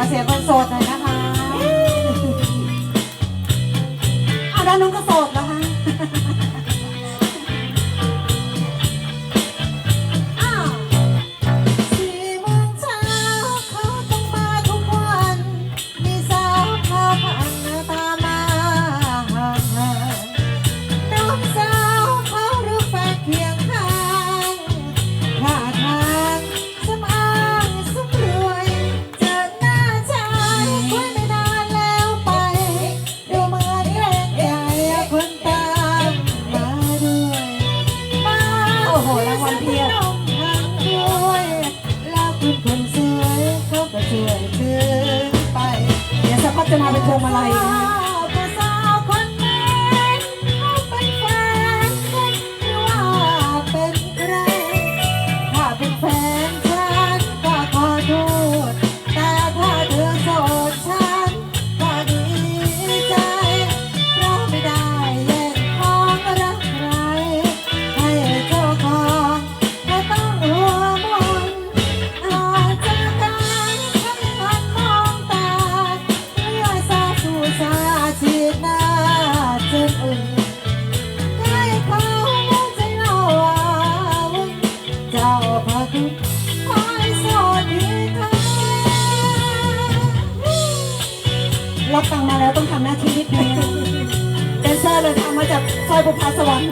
อเสียคนโสดหน่อยนะคะเอาด้านนู้นก็โสดแล้วค่ะ วงมาลัย รับฟังมาแล้วต้องทำหน้าที่นิดนึงแดนเซอร์เลยทำมาจากซอยบุพาสวรรค์